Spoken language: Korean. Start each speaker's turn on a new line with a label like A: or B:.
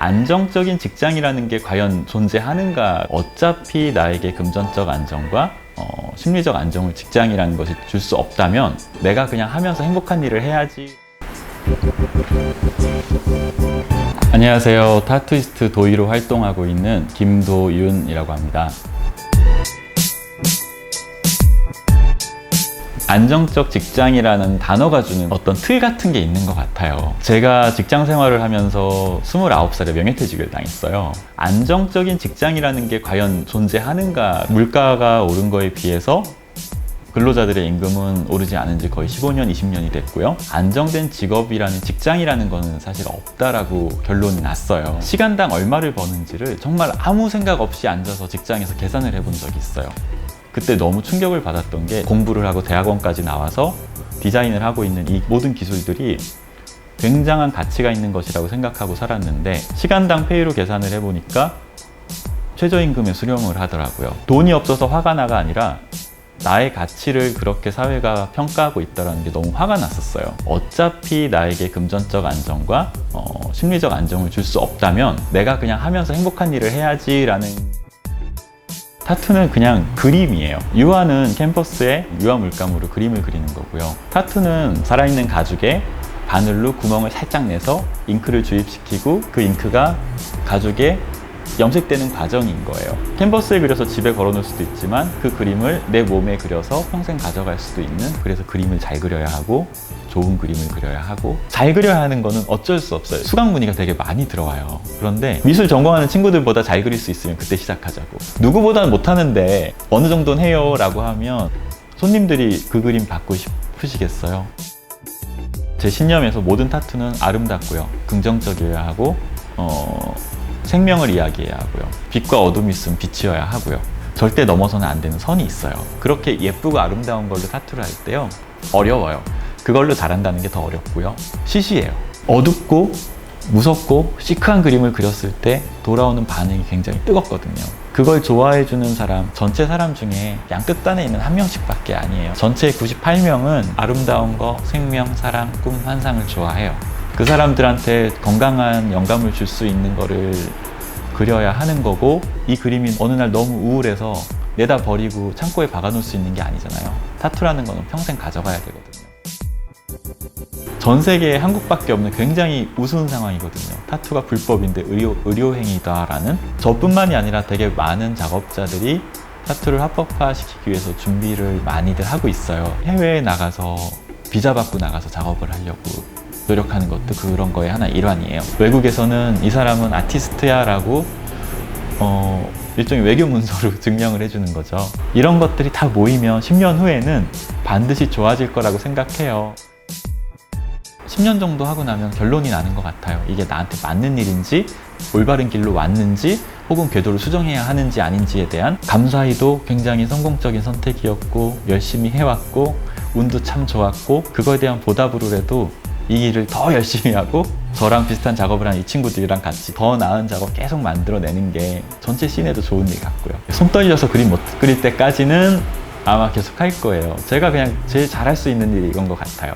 A: 안정적인 직장이라는 게 과연 존재하는가? 어차피 나에게 금전적 안정과 어, 심리적 안정을 직장이라는 것이 줄 수 없다면 내가 그냥 하면서 행복한 일을 해야지. 안녕하세요. 타투이스트 도의로 활동하고 있는 김도윤이라고 합니다. 안정적 직장이라는 단어가 주는 어떤 틀 같은 게 있는 것 같아요. 제가 직장 생활을 하면서 29살에 명예퇴직을 당했어요. 안정적인 직장이라는 게 과연 존재하는가? 물가가 오른 거에 비해서 근로자들의 임금은 오르지 않은 지 거의 15년, 20년이 됐고요. 안정된 직업이라는 직장이라는 거는 사실 없다라고 결론이 났어요. 시간당 얼마를 버는지를 정말 아무 생각 없이 앉아서 직장에서 계산을 해본 적이 있어요. 그때 너무 충격을 받았던 게 공부를 하고 대학원까지 나와서 디자인을 하고 있는 이 모든 기술들이 굉장한 가치가 있는 것이라고 생각하고 살았는데 시간당 페이로 계산을 해보니까 최저임금에 수령을 하더라고요. 돈이 없어서 화가 나가 아니라 나의 가치를 그렇게 사회가 평가하고 있다는 게 너무 화가 났었어요. 어차피 나에게 금전적 안정과 어, 심리적 안정을 줄 수 없다면 내가 그냥 하면서 행복한 일을 해야지라는 타투는 그냥 그림이에요. 유화는 캔버스에 유화 물감으로 그림을 그리는 거고요. 타투는 살아있는 가죽에 바늘로 구멍을 살짝 내서 잉크를 주입시키고 그 잉크가 가죽에 염색되는 과정인 거예요. 캔버스에 그려서 집에 걸어놓을 수도 있지만 그 그림을 내 몸에 그려서 평생 가져갈 수도 있는 그래서 그림을 잘 그려야 하고 좋은 그림을 그려야 하고 잘 그려야 하는 거는 어쩔 수 없어요. 수강 문의가 되게 많이 들어와요. 그런데 미술 전공하는 친구들보다 잘 그릴 수 있으면 그때 시작하자고. 누구보다는 못하는데 어느 정도는 해요 라고 하면 손님들이 그 그림 받고 싶으시겠어요? 제 신념에서 모든 타투는 아름답고요. 긍정적이어야 하고 어, 생명을 이야기해야 하고요. 빛과 어둠이 있으면 빛이어야 하고요. 절대 넘어서는 안 되는 선이 있어요. 그렇게 예쁘고 아름다운 걸로 타투를 할 때요. 어려워요. 그걸로 잘한다는 게 더 어렵고요. 시시해요. 어둡고 무섭고 시크한 그림을 그렸을 때 돌아오는 반응이 굉장히 뜨겁거든요. 그걸 좋아해주는 사람, 전체 사람 중에 양 끝단에 있는 한 명씩밖에 아니에요. 전체 98명은 아름다운 거, 생명, 사랑, 꿈, 환상을 좋아해요. 그 사람들한테 건강한 영감을 줄 수 있는 거를 그려야 하는 거고 이 그림이 어느 날 너무 우울해서 내다 버리고 창고에 박아놓을 수 있는 게 아니잖아요. 타투라는 거는 평생 가져가야 되거든요. 전 세계에 한국밖에 없는 굉장히 우스운 상황이거든요. 타투가 불법인데 의료, 의료행위다라는 저뿐만이 아니라 되게 많은 작업자들이 타투를 합법화시키기 위해서 준비를 많이들 하고 있어요. 해외에 나가서 비자 받고 나가서 작업을 하려고 노력하는 것도 그런 거의 하나 일환이에요. 외국에서는 이 사람은 아티스트야라고 어, 일종의 외교 문서로 증명을 해주는 거죠. 이런 것들이 다 모이면 10년 후에는 반드시 좋아질 거라고 생각해요. 10년 정도 하고 나면 결론이 나는 것 같아요. 이게 나한테 맞는 일인지, 올바른 길로 왔는지, 혹은 궤도를 수정해야 하는지 아닌지에 대한 감사히도 굉장히 성공적인 선택이었고, 열심히 해왔고, 운도 참 좋았고, 그거에 대한 보답으로라도 이 일을 더 열심히 하고, 저랑 비슷한 작업을 한 이 친구들이랑 같이 더 나은 작업 계속 만들어내는 게 전체 씬에도 좋은 일 같고요. 손 떨려서 그림 못 그릴 때까지는 아마 계속 할 거예요. 제가 그냥 제일 잘할 수 있는 일이 이건 것 같아요.